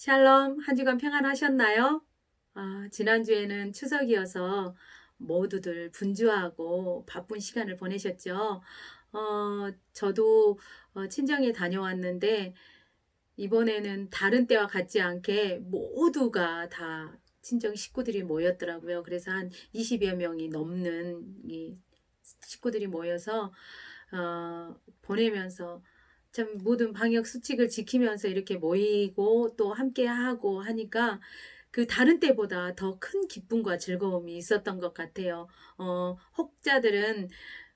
샬롬, 한 주간 평안하셨나요? 아, 지난주에는 추석이어서 모두들 분주하고 바쁜 시간을 보내셨죠? 어, 저도 어, 친정에 다녀왔는데, 이번에는 다른 때와 같지 않게 모두가 다 친정 식구들이 모였더라고요. 그래서 한 20여 명이 넘는 이 식구들이 모여서, 어, 보내면서 참 모든 방역 수칙을 지키면서 이렇게 모이고 또 함께 하고 하니까 그 다른 때보다 더 큰 기쁨과 즐거움이 있었던 것 같아요. 어, 혹자들은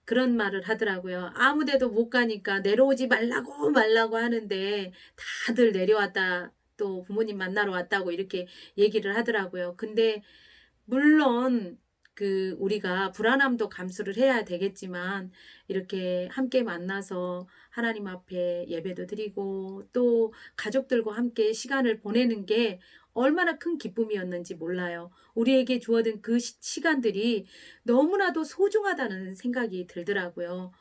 그런 말을 하더라고요. 아무 데도 못 가니까 내려오지 말라고 말라고 하는데 다들 내려왔다. 또 부모님 만나러 왔다고 이렇게 얘기를 하더라고요. 근데 물론 그 우리가 불안함도 감수를 해야 되겠지만 이렇게 함께 만나서 하나님 앞에 예배도 드리고 또 가족들과 함께 시간을 보내는 게 얼마나 큰 기쁨이었는지 몰라요. 우리에게 주어진 그 시- 시간들이 너무나도 소중하다는 생각이 들더라고요.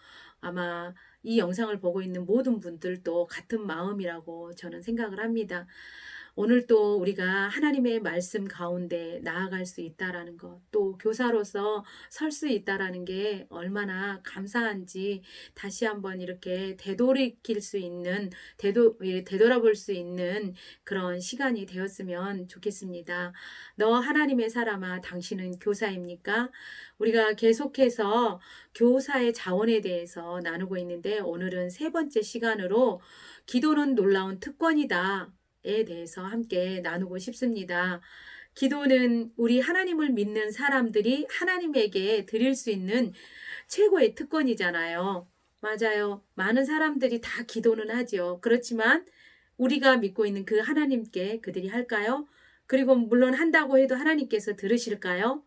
아마 이 영상을 보고 있는 모든 분들도 같은 마음이라고 저는 생각을 합니다. 오늘 또 우리가 하나님의 말씀 가운데 나아갈 수 있다라는 것, 또 교사로서 설 수 있다라는 게 얼마나 감사한지 다시 한번 이렇게 되돌이킬 수 있는, 되도, 예, 되돌아볼 수 있는 그런 시간이 되었으면 좋겠습니다. 너 하나님의 사람아, 당신은 교사입니까? 우리가 계속해서 교사의 자원에 대해서 나누고 있는데 오늘은 세 번째 시간으로 기도는 놀라운 특권이다. 에 대해서 함께 나누고 싶습니다. 기도는 우리 하나님을 믿는 사람들이 하나님에게 드릴 수 있는 최고의 특권이잖아요. 맞아요. 많은 사람들이 다 기도는 하지요. 그렇지만 우리가 믿고 있는 그 하나님께 그들이 할까요? 그리고 물론 한다고 해도 하나님께서 들으실까요?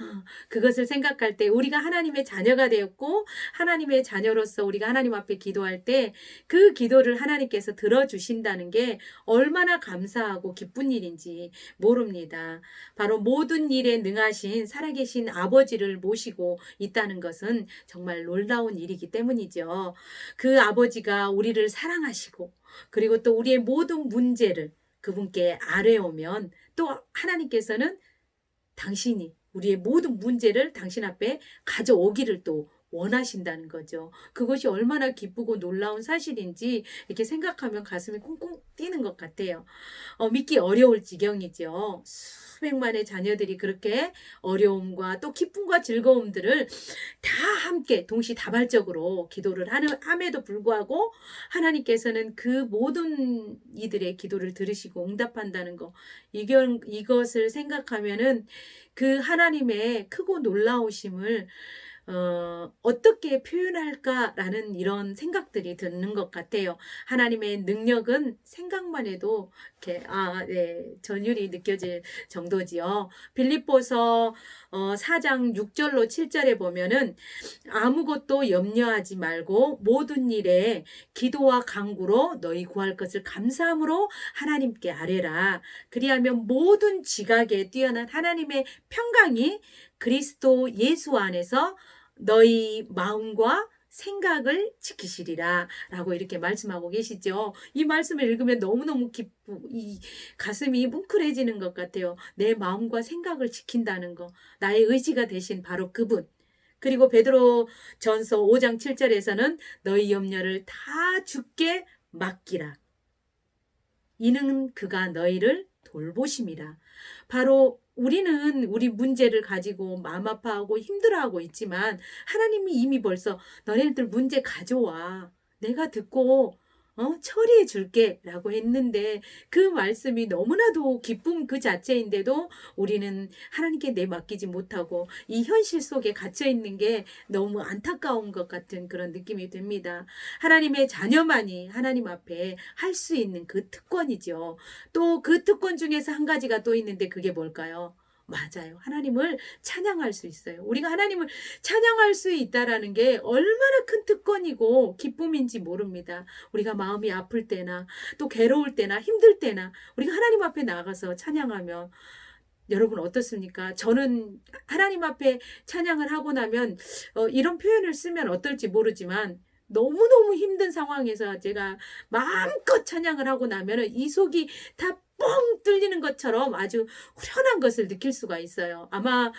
어, 그것을 생각할 때 우리가 하나님의 자녀가 되었고 하나님의 자녀로서 우리가 하나님 앞에 기도할 때 그 기도를 하나님께서 들어주신다는 게 얼마나 감사하고 기쁜 일인지 모릅니다. 바로 모든 일에 능하신 살아계신 아버지를 모시고 있다는 것은 정말 놀라운 일이기 때문이죠. 그 아버지가 우리를 사랑하시고 그리고 또 우리의 모든 문제를 그분께 아뢰오면 또 하나님께서는 당신이 우리의 모든 문제를 당신 앞에 가져오기를 또 원하신다는 거죠. 그것이 얼마나 기쁘고 놀라운 사실인지 이렇게 생각하면 가슴이 콩콩 뛰는 것 같아요. 어, 믿기 어려울 지경이죠. 수백만의 자녀들이 그렇게 어려움과 또 기쁨과 즐거움들을 다 함께 동시다발적으로 기도를 함에도 불구하고 하나님께서는 그 모든 이들의 기도를 들으시고 응답한다는 거. 이것을 생각하면은 그 하나님의 크고 놀라우심을 어, 어떻게 표현할까라는 이런 생각들이 드는 것 같아요. 하나님의 능력은 생각만 해도 이렇게 아, 네, 전율이 느껴질 정도지요. 빌립보서 어, 4장 6절로 7절에 보면은 아무것도 염려하지 말고 모든 일에 기도와 간구로 너희 구할 것을 감사함으로 하나님께 아뢰라. 그리하면 모든 지각에 뛰어난 하나님의 평강이 그리스도 예수 안에서 너희 마음과 생각을 지키시리라 라고 이렇게 말씀하고 계시죠. 이 말씀을 읽으면 너무너무 기쁘, 이 가슴이 뭉클해지는 것 같아요. 내 마음과 생각을 지킨다는 거. 나의 의지가 되신 바로 그분. 그리고 베드로 전서 5장 7절에서는 너희 염려를 다 주께 맡기라. 이는 그가 너희를 돌보심이라. 바로 우리는 우리 문제를 가지고 마음 아파하고 힘들어하고 있지만 하나님이 이미 벌써 너네들 문제 가져와. 내가 듣고 어, 처리해 줄게 라고 했는데 그 말씀이 너무나도 기쁨 그 자체인데도 우리는 하나님께 내 맡기지 못하고 이 현실 속에 갇혀 있는 게 너무 안타까운 것 같은 그런 느낌이 듭니다. 하나님의 자녀만이 하나님 앞에 할 수 있는 그 특권이죠. 또 그 특권 중에서 한 가지가 또 있는데 그게 뭘까요? 맞아요. 하나님을 찬양할 수 있어요. 우리가 하나님을 찬양할 수 있다라는 게 얼마나 큰 특권이고 기쁨인지 모릅니다. 우리가 마음이 아플 때나 또 괴로울 때나 힘들 때나 우리가 하나님 앞에 나가서 찬양하면 여러분 어떻습니까? 저는 하나님 앞에 찬양을 하고 나면 어, 이런 표현을 쓰면 어떨지 모르지만 너무너무 힘든 상황에서 제가 마음껏 찬양을 하고 나면은 이 속이 다 뻥 뚫리는 것처럼 아주 후련한 것을 느낄 수가 있어요. 아마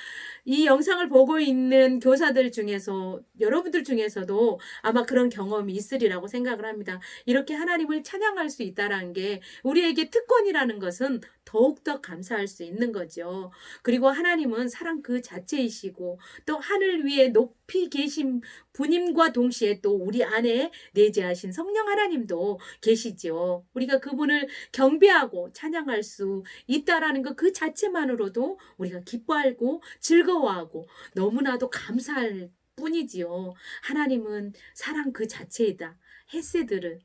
이 영상을 보고 있는 교사들 중에서 여러분들 중에서도 아마 그런 경험이 있으리라고 생각을 합니다. 이렇게 하나님을 찬양할 수 있다라는 게 우리에게 특권이라는 것은 더욱더 감사할 수 있는 거죠. 그리고 하나님은 사랑 그 자체이시고 또 하늘 위에 높이 계신 분임과 동시에 또 우리 안에 내재하신 성령 하나님도 계시죠. 우리가 그분을 경배하고 찬양 할 수 있다라는 것 그 자체만으로도 우리가 기뻐하고 즐거워하고 너무나도 감사할 뿐이지요. 하나님은 사랑 그 자체이다. 헤세드를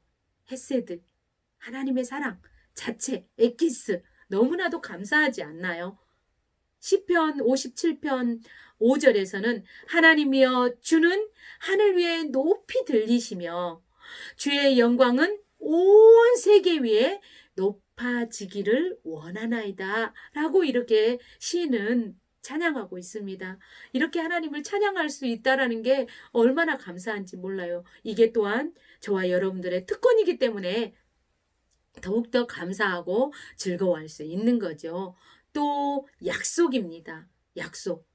헤세드 하나님의 사랑 자체 에키스 너무나도 감사하지 않나요? 시편 57편 5절에서는 하나님이여 주는 하늘 위에 높이 들리시며 주의 영광은 온 세계 위에 높 아지기를 원하나이다. 라고 이렇게 시인은 찬양하고 있습니다. 이렇게 하나님을 찬양할 수 있다라는 게 얼마나 감사한지 몰라요. 이게 또한 저와 여러분들의 특권이기 때문에 더욱더 감사하고 즐거워할 수 있는 거죠. 또 약속입니다. 약속.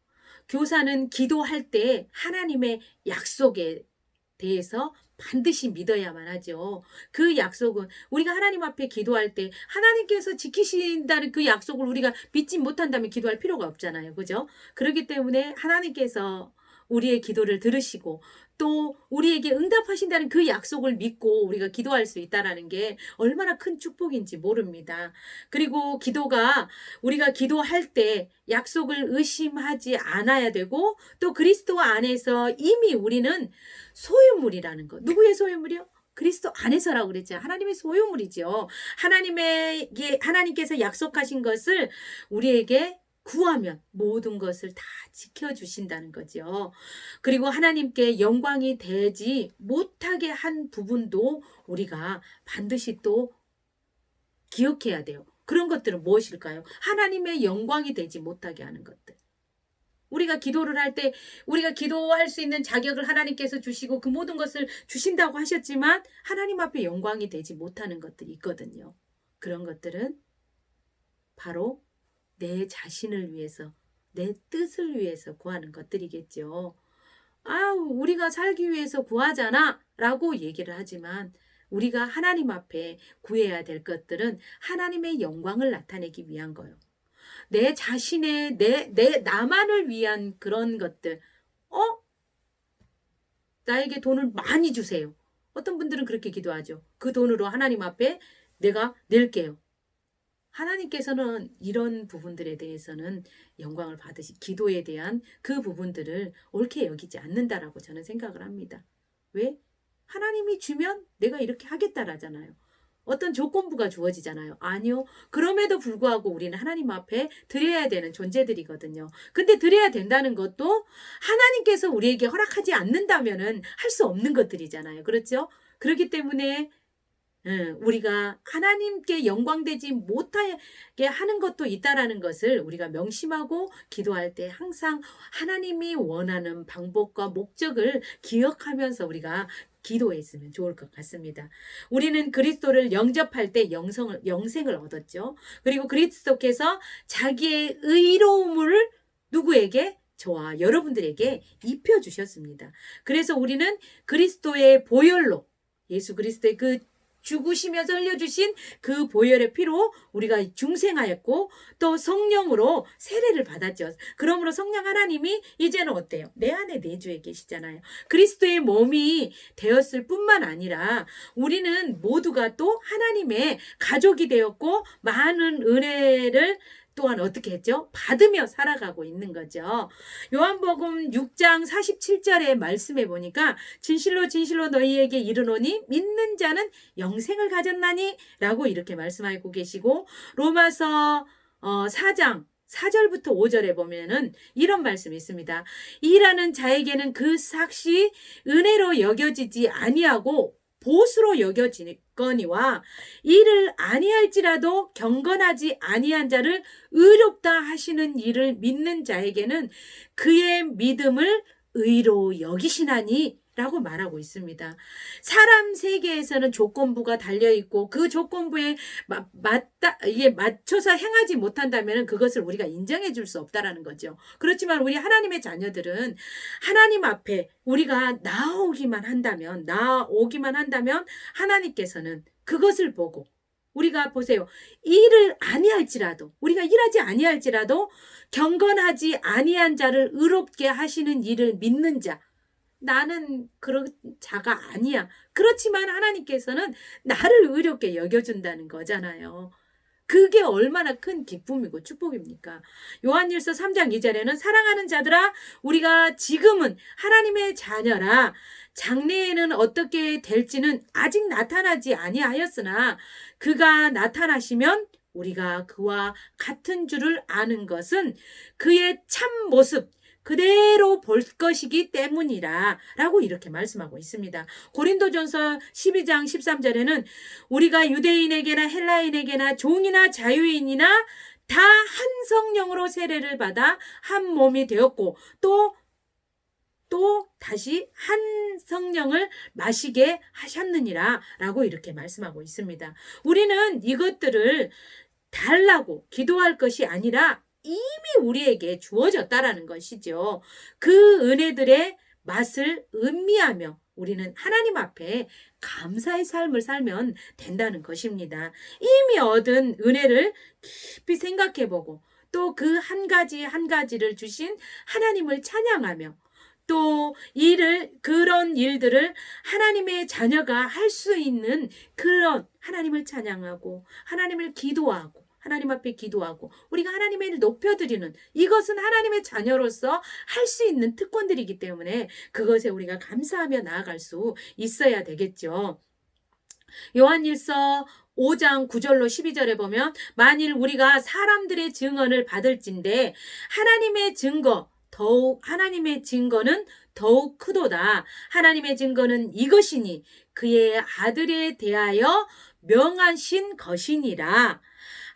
교사는 기도할 때 하나님의 약속에 대해서 반드시 믿어야만 하죠. 그 약속은 우리가 하나님 앞에 기도할 때 하나님께서 지키신다는 그 약속을 우리가 믿지 못한다면 기도할 필요가 없잖아요. 그죠? 그렇기 때문에 하나님께서 우리의 기도를 들으시고 또 우리에게 응답하신다는 그 약속을 믿고 우리가 기도할 수 있다라는 게 얼마나 큰 축복인지 모릅니다. 그리고 기도가 우리가 기도할 때 약속을 의심하지 않아야 되고 또 그리스도 안에서 이미 우리는 소유물이라는 것. 누구의 소유물이요? 그리스도 안에서라고 그랬죠. 하나님의 소유물이죠. 하나님에게 하나님께서 약속하신 것을 우리에게 구하면 모든 것을 다 지켜주신다는 거죠. 그리고 하나님께 영광이 되지 못하게 한 부분도 우리가 반드시 또 기억해야 돼요. 그런 것들은 무엇일까요? 하나님의 영광이 되지 못하게 하는 것들. 우리가 기도를 할 때 우리가 기도할 수 있는 자격을 하나님께서 주시고 그 모든 것을 주신다고 하셨지만 하나님 앞에 영광이 되지 못하는 것들이 있거든요. 그런 것들은 바로 내 자신을 위해서, 내 뜻을 위해서 구하는 것들이겠죠. 아, 우리가 살기 위해서 구하잖아. 라고 얘기를 하지만 우리가 하나님 앞에 구해야 될 것들은 하나님의 영광을 나타내기 위한 거예요. 내 자신의, 내, 내, 나만을 위한 그런 것들. 어? 나에게 돈을 많이 주세요. 어떤 분들은 그렇게 기도하죠. 그 돈으로 하나님 앞에 내가 낼게요. 하나님께서는 이런 부분들에 대해서는 영광을 받으시, 기도에 대한 그 부분들을 옳게 여기지 않는다라고 저는 생각을 합니다. 왜? 하나님이 주면 내가 이렇게 하겠다라잖아요. 어떤 조건부가 주어지잖아요. 아니요. 그럼에도 불구하고 우리는 하나님 앞에 드려야 되는 존재들이거든요. 근데 드려야 된다는 것도 하나님께서 우리에게 허락하지 않는다면은 할 수 없는 것들이잖아요. 그렇죠? 그렇기 때문에 응, 우리가 하나님께 영광되지 못하게 하는 것도 있다라는 것을 우리가 명심하고 기도할 때 항상 하나님이 원하는 방법과 목적을 기억하면서 우리가 기도했으면 좋을 것 같습니다. 우리는 그리스도를 영접할 때 영성을, 영생을 얻었죠. 그리고 그리스도께서 자기의 의로움을 누구에게? 저와 여러분들에게 입혀 주셨습니다. 그래서 우리는 그리스도의 보혈로 예수 그리스도의 그 죽으시면서 흘려주신 그 보혈의 피로 우리가 중생하였고 또 성령으로 세례를 받았죠. 그러므로 성령 하나님이 이제는 어때요? 내 안에 내주에 계시잖아요. 그리스도의 몸이 되었을 뿐만 아니라 우리는 모두가 또 하나님의 가족이 되었고 많은 은혜를 또한 어떻게 했죠? 받으며 살아가고 있는 거죠. 요한복음 6장 47절의 말씀에 보니까 진실로 진실로 너희에게 이르노니 믿는 자는 영생을 가졌나니 라고 이렇게 말씀하고 계시고 로마서 어, 4장 4절부터 5절에 보면은 이런 말씀이 있습니다. 일하는 자에게는 그 삭시 은혜로 여겨지지 아니하고 보수로 여겨지거니와 이를 아니할지라도 경건하지 아니한 자를 의롭다 하시는 일을 믿는 자에게는 그의 믿음을 의로 여기시나니 라고 말하고 있습니다. 사람 세계에서는 조건부가 달려 있고 그 조건부에 마- 맞다 이게 맞춰서 행하지 못한다면 그것을 우리가 인정해 줄 수 없다라는 거죠. 그렇지만 우리 하나님의 자녀들은 하나님 앞에 우리가 나오기만 한다면 나오기만 한다면 하나님께서는 그것을 보고 우리가 보세요. 일을 아니할지라도 우리가 일하지 아니할지라도 경건하지 아니한 자를 의롭게 하시는 일을 믿는 자 나는 그런 자가 아니야. 그렇지만 하나님께서는 나를 의롭게 여겨준다는 거잖아요. 그게 얼마나 큰 기쁨이고 축복입니까? 요한일서 3장 2절에는 사랑하는 자들아 우리가 지금은 하나님의 자녀라 장래에는 어떻게 될지는 아직 나타나지 아니하였으나 그가 나타나시면 우리가 그와 같은 줄을 아는 것은 그의 참 모습 그대로 볼 것이기 때문이라 라고 이렇게 말씀하고 있습니다. 고린도전서 12장 13절에는 우리가 유대인에게나 헬라인에게나 종이나 자유인이나 다 한 성령으로 세례를 받아 한 몸이 되었고 또또 다시 한 성령을 마시게 하셨느니라 라고 이렇게 말씀하고 있습니다. 우리는 이것들을 달라고 기도할 것이 아니라 이미 우리에게 주어졌다라는 것이죠. 그 은혜들의 맛을 음미하며 우리는 하나님 앞에 감사의 삶을 살면 된다는 것입니다. 이미 얻은 은혜를 깊이 생각해 보고 또 그 한 가지 한 가지를 주신 하나님을 찬양하며 또 일을 그런 일들을 하나님의 자녀가 할 수 있는 그런 하나님을 찬양하고 하나님을 기도하고 하나님 앞에 기도하고 우리가 하나님의 일 높여드리는 이것은 하나님의 자녀로서 할 수 있는 특권들이기 때문에 그것에 우리가 감사하며 나아갈 수 있어야 되겠죠. 요한일서 5장 9절로 12절에 보면 만일 우리가 사람들의 증언을 받을진데 하나님의 증거 더욱 하나님의 증거는 더욱 크도다. 하나님의 증거는 이것이니 그의 아들에 대하여 명하신 것이니라.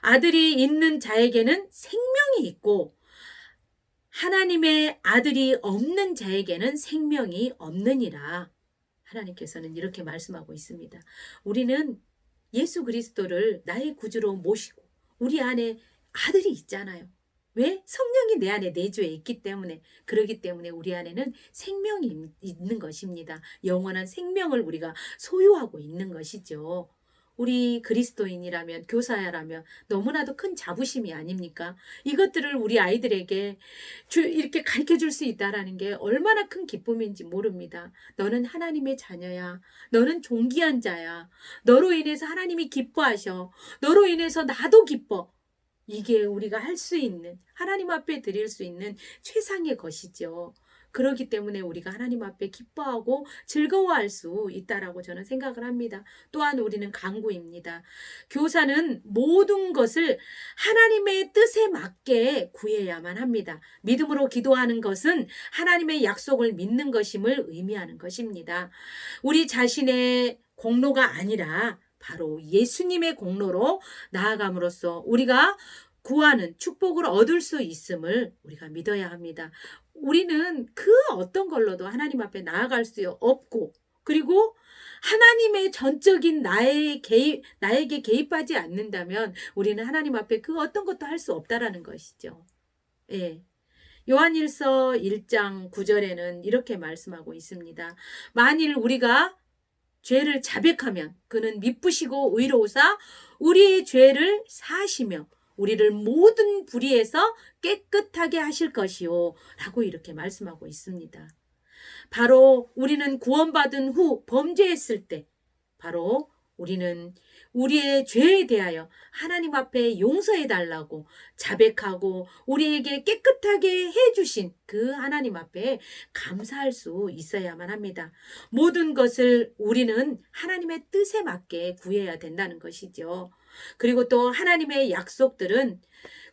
아들이 있는 자에게는 생명이 있고 하나님의 아들이 없는 자에게는 생명이 없느니라. 하나님께서는 이렇게 말씀하고 있습니다. 우리는 예수 그리스도를 나의 구주로 모시고 우리 안에 아들이 있잖아요. 왜? 성령이 내 안에 내주에 있기 때문에 그러기 때문에 우리 안에는 생명이 있- 있는 것입니다. 영원한 생명을 우리가 소유하고 있는 것이죠. 우리 그리스도인이라면 교사야라면 너무나도 큰 자부심이 아닙니까? 이것들을 우리 아이들에게 주, 이렇게 가르쳐 줄 수 있다라는 게 얼마나 큰 기쁨인지 모릅니다. 너는 하나님의 자녀야. 너는 존귀한 자야. 너로 인해서 하나님이 기뻐하셔. 너로 인해서 나도 기뻐. 이게 우리가 할 수 있는 하나님 앞에 드릴 수 있는 최상의 것이죠. 그렇기 때문에 우리가 하나님 앞에 기뻐하고 즐거워할 수 있다라고 저는 생각을 합니다. 또한 우리는 강구입니다. 교사는 모든 것을 하나님의 뜻에 맞게 구해야만 합니다. 믿음으로 기도하는 것은 하나님의 약속을 믿는 것임을 의미하는 것입니다. 우리 자신의 공로가 아니라 바로 예수님의 공로로 나아감으로써 우리가 구하는 축복을 얻을 수 있음을 우리가 믿어야 합니다. 우리는 그 어떤 걸로도 하나님 앞에 나아갈 수 없고 그리고 하나님의 전적인 나의 개입, 나에게 개입하지 않는다면 우리는 하나님 앞에 그 어떤 것도 할 수 없다라는 것이죠. 예. 요한일서 1장 9절에는 이렇게 말씀하고 있습니다. 만일 우리가 죄를 자백하면 그는 미쁘시고 의로우사 우리의 죄를 사시며 우리를 모든 불의에서 깨끗하게 하실 것이요. 라고 이렇게 말씀하고 있습니다. 바로 우리는 구원받은 후 범죄했을 때, 바로 우리는 우리의 죄에 대하여 하나님 앞에 용서해 달라고 자백하고 우리에게 깨끗하게 해 주신 그 하나님 앞에 감사할 수 있어야만 합니다. 모든 것을 우리는 하나님의 뜻에 맞게 구해야 된다는 것이죠. 그리고 또 하나님의 약속들은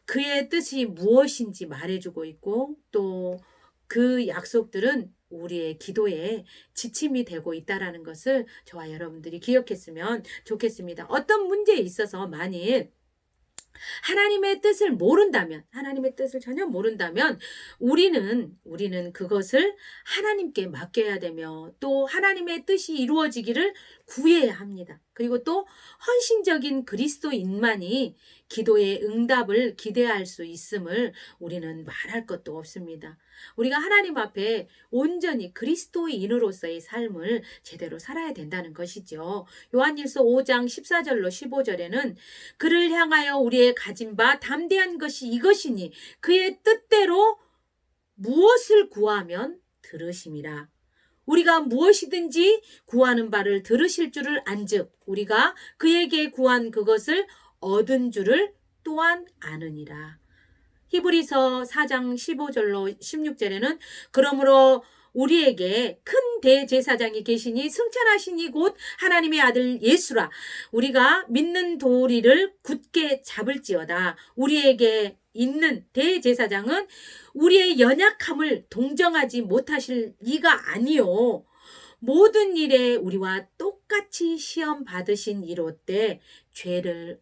그의 뜻이 무엇인지 말해주고 있고 또 그 약속들은 우리의 기도에 지침이 되고 있다라는 것을 저와 여러분들이 기억했으면 좋겠습니다. 어떤 문제에 있어서 만일 하나님의 뜻을 모른다면, 하나님의 뜻을 전혀 모른다면, 우리는, 우리는 그것을 하나님께 맡겨야 되며, 또 하나님의 뜻이 이루어지기를 구해야 합니다. 그리고 또 헌신적인 그리스도인만이 기도의 응답을 기대할 수 있음을 우리는 말할 것도 없습니다. 우리가 하나님 앞에 온전히 그리스도인으로서의 삶을 제대로 살아야 된다는 것이죠. 요한일서 5장 14절로 15절에는 그를 향하여 우리의 가진 바 담대한 것이 이것이니 그의 뜻대로 무엇을 구하면 들으심이라. 우리가 무엇이든지 구하는 바를 들으실 줄을 안즉 우리가 그에게 구한 그것을 얻은 줄을 또한 아느니라. 히브리서 4장 15절로 16절에는 그러므로 우리에게 큰 대제사장이 계시니 승천하시니 곧 하나님의 아들 예수라 우리가 믿는 도리를 굳게 잡을지어다 우리에게 있는 대제사장은 우리의 연약함을 동정하지 못하실 이가 아니요 모든 일에 우리와 똑같이 시험 받으신 이롯되 죄를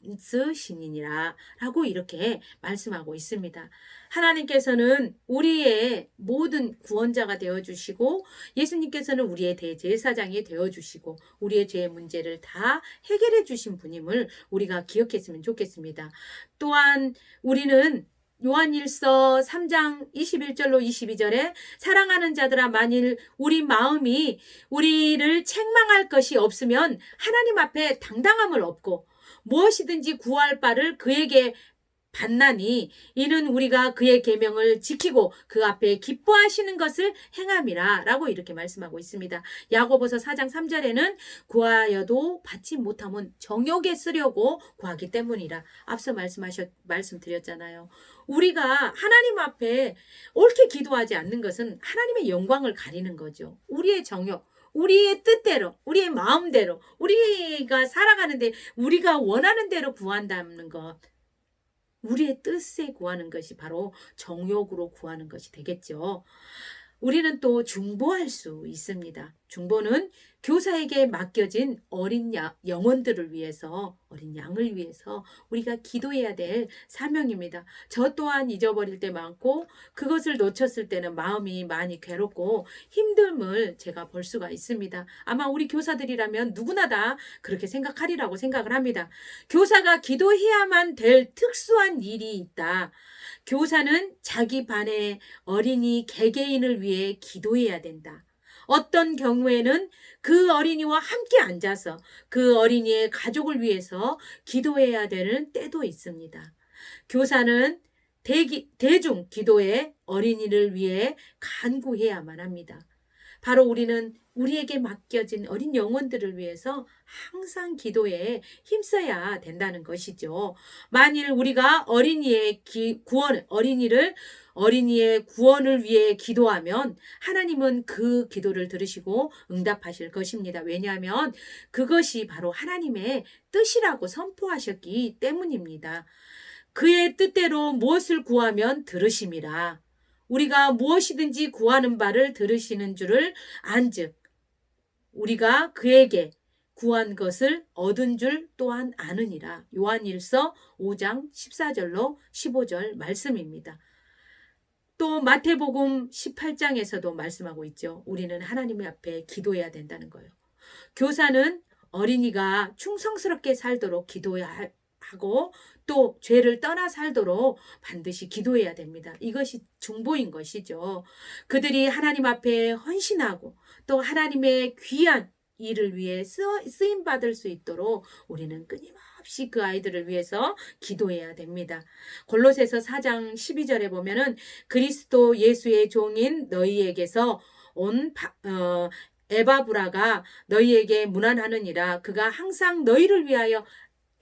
없으시니라 라고 이렇게 말씀하고 있습니다. 하나님께서는 우리의 모든 구원자가 되어 주시고 예수님께서는 우리의 대제사장이 되어 주시고 우리의 죄의 문제를 다 해결해 주신 분임을 우리가 기억했으면 좋겠습니다. 또한 우리는 요한일서 3장 21절로 22절에 사랑하는 자들아 만일 우리 마음이 우리를 책망할 것이 없으면 하나님 앞에 당당함을 얻고 무엇이든지 구할 바를 그에게 받나니 이는 우리가 그의 계명을 지키고 그 앞에 기뻐하시는 것을 행함이라라고 이렇게 말씀하고 있습니다. 야고보서 4장 3절에는 구하여도 받지 못하면 정욕에 쓰려고 구하기 때문이라 앞서 말씀하셨 말씀드렸잖아요. 우리가 하나님 앞에 옳게 기도하지 않는 것은 하나님의 영광을 가리는 거죠. 우리의 정욕 우리의 뜻대로, 우리의 마음대로, 우리가 살아가는데 우리가 원하는 대로 구한다는 것. 우리의 뜻에 구하는 것이 바로 정욕으로 구하는 것이 되겠죠. 우리는 또 중보할 수 있습니다. 중보는 교사에게 맡겨진 어린 양, 영혼들을 위해서, 어린 양을 위해서 우리가 기도해야 될 사명입니다. 저 또한 잊어버릴 때 많고, 그것을 놓쳤을 때는 마음이 많이 괴롭고 힘듦을 제가 볼 수가 있습니다. 아마 우리 교사들이라면 누구나 다 그렇게 생각하리라고 생각을 합니다. 교사가 기도해야만 될 특수한 일이 있다. 교사는 자기 반의 어린이 개개인을 위해 기도해야 된다. 어떤 경우에는 그 어린이와 함께 앉아서 그 어린이의 가족을 위해서 기도해야 되는 때도 있습니다. 교사는 대기, 대중 기도에 어린이를 위해 간구해야만 합니다. 바로 우리는 우리에게 맡겨진 어린 영혼들을 위해서 항상 기도에 힘써야 된다는 것이죠. 만일 우리가 어린이의 기, 구원, 어린이를 어린이의 구원을 위해 기도하면 하나님은 그 기도를 들으시고 응답하실 것입니다. 왜냐하면 그것이 바로 하나님의 뜻이라고 선포하셨기 때문입니다. 그의 뜻대로 무엇을 구하면 들으심이라. 우리가 무엇이든지 구하는 바를 들으시는 줄을 안즉 우리가 그에게 구한 것을 얻은 줄 또한 아느니라. 요한일서 5장 14절로 15절 말씀입니다. 또 마태복음 18장에서도 말씀하고 있죠. 우리는 하나님 앞에 기도해야 된다는 거예요. 교사는 어린이가 충성스럽게 살도록 기도해야 하고 또 죄를 떠나 살도록 반드시 기도해야 됩니다. 이것이 중보인 것이죠. 그들이 하나님 앞에 헌신하고 또 하나님의 귀한 일을 위해 쓰임 받을 수 있도록 우리는 끊임없이 그 아이들을 위해서 기도해야 됩니다. 골로새서 4장 12절에 보면은 그리스도 예수의 종인 너희에게서 온 바, 어, 에바브라가 너희에게 문안하느니라 그가 항상 너희를 위하여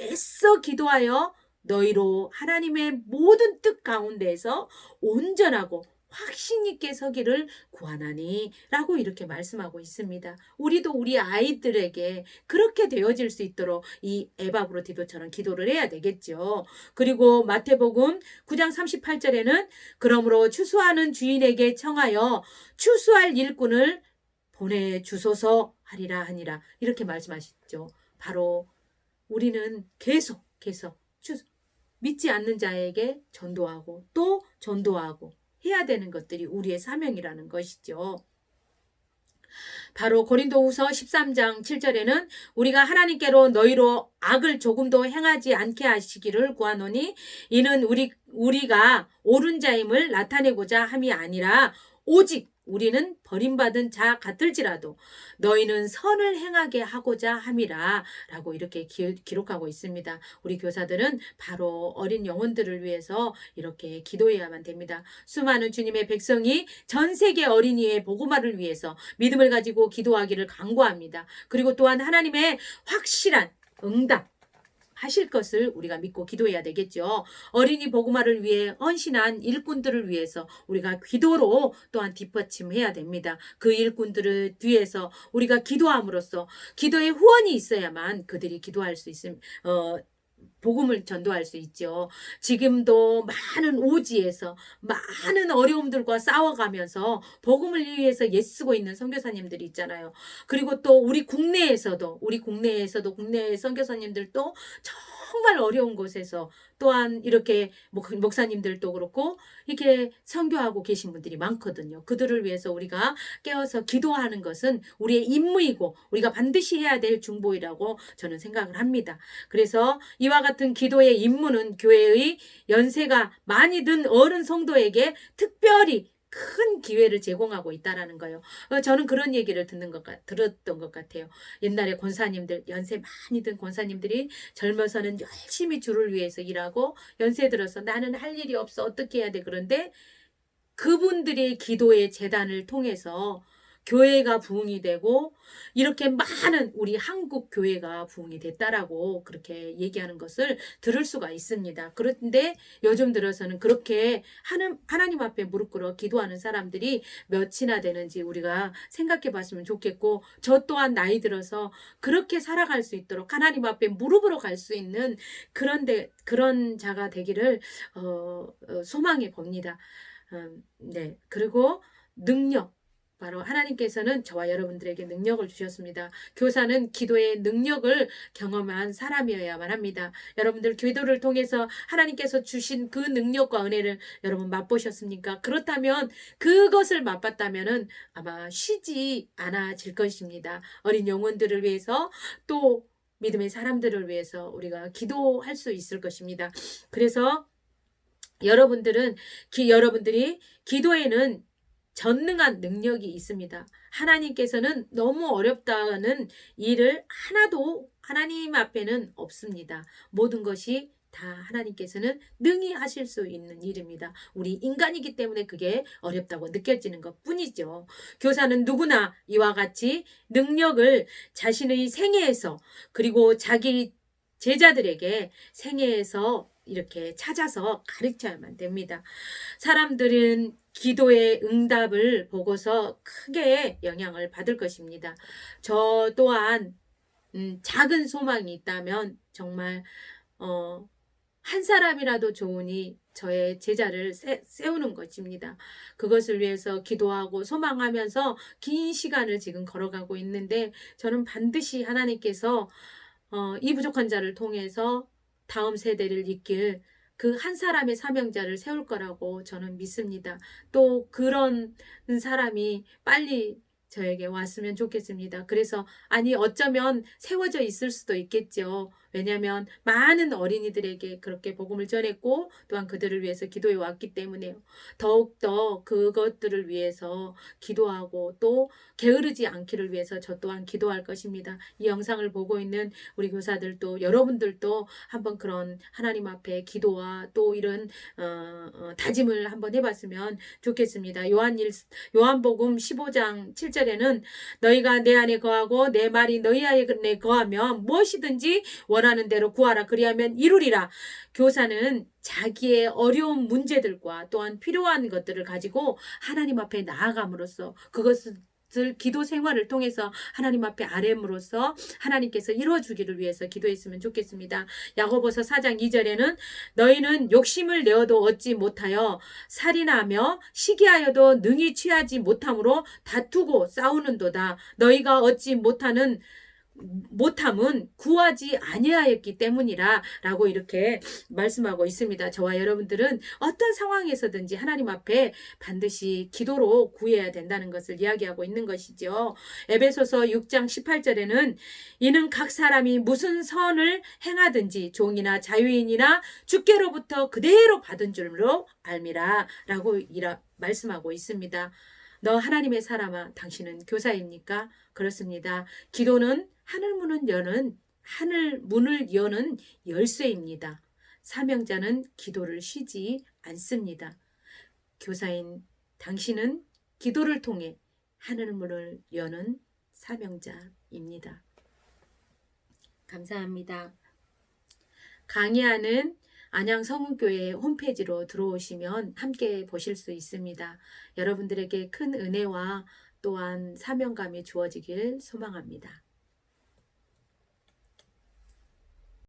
애써 기도하여 너희로 하나님의 모든 뜻 가운데에서 온전하고 확신 있게 서기를 구하나니 라고 이렇게 말씀하고 있습니다. 우리도 우리 아이들에게 그렇게 되어질 수 있도록 이 에바브로 디도처럼 기도를 해야 되겠죠. 그리고 마태복음 9장 38절에는 그러므로 추수하는 주인에게 청하여 추수할 일꾼을 보내 주소서 하리라 하니라 이렇게 말씀하셨죠. 바로 우리는 계속해서 추, 믿지 않는 자에게 전도하고 또 전도하고 해야 되는 것들이 우리의 사명이라는 것이죠. 바로 고린도후서 13장 7절에는 우리가 하나님께로 너희로 악을 조금도 행하지 않게 하시기를 구하노니 이는 우리 우리가 옳은 자임을 나타내고자 함이 아니라 오직 우리는 버림받은 자 같을지라도 너희는 선을 행하게 하고자 함이라 라고 이렇게 기, 기록하고 있습니다. 우리 교사들은 바로 어린 영혼들을 위해서 이렇게 기도해야만 됩니다. 수많은 주님의 백성이 전 세계 어린이의 복음화를 위해서 믿음을 가지고 기도하기를 강구합니다. 그리고 또한 하나님의 확실한 응답 하실 것을 우리가 믿고 기도해야 되겠죠. 어린이 복음화를 위해 헌신한 일꾼들을 위해서 우리가 기도로 또한 뒷받침해야 됩니다. 그 일꾼들을 뒤에서 우리가 기도함으로써 기도의 후원이 있어야만 그들이 기도할 수 있음 어 복음을 전도할 수 있죠. 지금도 많은 오지에서 많은 어려움들과 싸워가면서 복음을 위해서 애쓰고 있는 선교사님들이 있잖아요. 그리고 또 우리 국내에서도 우리 국내에서도 국내 선교사님들도 정말 어려운 곳에서 또한 이렇게 목- 목사님들도 그렇고 이렇게 선교하고 계신 분들이 많거든요. 그들을 위해서 우리가 깨어서 기도하는 것은 우리의 임무이고 우리가 반드시 해야 될 중보이라고 저는 생각을 합니다. 그래서 이와 같은 기도의 임무는 교회의 연세가 많이 든 어른 성도에게 특별히 큰 기회를 제공하고 있다라는 거예요. 어, 저는 그런 얘기를 듣는 것 같, 들었던 것 같아요. 옛날에 권사님들 연세 많이 든 권사님들이 젊어서는 열심히 주를 위해서 일하고 연세 들어서 나는 할 일이 없어 어떻게 해야 돼 그런데 그분들의 기도의 재단을 통해서 교회가 부흥이 되고 이렇게 많은 우리 한국 교회가 부흥이 됐다라고 그렇게 얘기하는 것을 들을 수가 있습니다. 그런데 요즘 들어서는 그렇게 하는 하나님 앞에 무릎 꿇어 기도하는 사람들이 몇이나 되는지 우리가 생각해 봤으면 좋겠고 저 또한 나이 들어서 그렇게 살아갈 수 있도록 하나님 앞에 무릎으로 갈 수 있는 그런 데 그런 자가 되기를 어, 어, 소망해 봅니다. 음, 네 그리고 능력 바로 하나님께서는 저와 여러분들에게 능력을 주셨습니다. 교사는 기도의 능력을 경험한 사람이어야만 합니다. 여러분들 기도를 통해서 하나님께서 주신 그 능력과 은혜를 여러분 맛보셨습니까? 그렇다면 그것을 맛봤다면은 아마 쉬지 않아질 것입니다. 어린 영혼들을 위해서 또 믿음의 사람들을 위해서 우리가 기도할 수 있을 것입니다. 그래서 여러분들은 기, 여러분들이 기도에는 전능한 능력이 있습니다. 하나님께서는 너무 어렵다는 일을 하나도 하나님 앞에는 없습니다. 모든 것이 다 하나님께서는 능히 하실 수 있는 일입니다. 우리 인간이기 때문에 그게 어렵다고 느껴지는 것 뿐이죠. 교사는 누구나 이와 같이 능력을 자신의 생애에서 그리고 자기 제자들에게 생애에서 이렇게 찾아서 가르쳐야만 됩니다. 사람들은 기도의 응답을 보고서 크게 영향을 받을 것입니다. 저 또한 음, 작은 소망이 있다면 정말 어, 한 사람이라도 좋으니 저의 제자를 세, 세우는 것입니다. 그것을 위해서 기도하고 소망하면서 긴 시간을 지금 걸어가고 있는데 저는 반드시 하나님께서 어, 이 부족한 자를 통해서 다음 세대를 이끌 그 한 사람의 사명자를 세울 거라고 저는 믿습니다. 또 그런 사람이 빨리 저에게 왔으면 좋겠습니다. 그래서 아니 어쩌면 세워져 있을 수도 있겠죠. 왜냐하면 많은 어린이들에게 그렇게 복음을 전했고 또한 그들을 위해서 기도해 왔기 때문에요. 더욱더 그것들을 위해서 기도하고 또 게으르지 않기를 위해서 저 또한 기도할 것입니다. 이 영상을 보고 있는 우리 교사들도 여러분들도 한번 그런 하나님 앞에 기도와 또 이런 어, 어, 다짐을 한번 해봤으면 좋겠습니다. 요한 일 요한복음 15장 7절에는 너희가 내 안에 거하고 내 말이 너희 안에 거하면 무엇이든지 원하 는 대로 구하라 그리하면 이루리라. 교사는 자기의 어려운 문제들과 또한 필요한 것들을 가지고 하나님 앞에 나아감으로써 그것을 기도 생활을 통해서 하나님 앞에 아뢰므로써 하나님께서 이루어 주기를 위해서 기도했으면 좋겠습니다. 야고보서 4장 2절에는 너희는 욕심을 내어도 얻지 못하여 살인하며 시기하여도 능히 취하지 못함으로 다투고 싸우는도다. 너희가 얻지 못하는 못함은 구하지 아니하였기 때문이라 라고 이렇게 말씀하고 있습니다. 저와 여러분들은 어떤 상황에서든지 하나님 앞에 반드시 기도로 구해야 된다는 것을 이야기하고 있는 것이죠. 에베소서 6장 18절에는 이는 각 사람이 무슨 선을 행하든지 종이나 자유인이나 주께로부터 그대로 받은 줄로 알미라 라고 말씀하고 있습니다. 너 하나님의 사람아 당신은 교사입니까? 그렇습니다. 기도는 하늘 문을 여는 하늘 문을 여는 열쇠입니다. 사명자는 기도를 쉬지 않습니다. 교사인 당신은 기도를 통해 하늘 문을 여는 사명자입니다. 감사합니다. 강의하는 안양 성운교회 홈페이지로 들어오시면 함께 보실 수 있습니다. 여러분들에게 큰 은혜와 또한 사명감이 주어지길 소망합니다.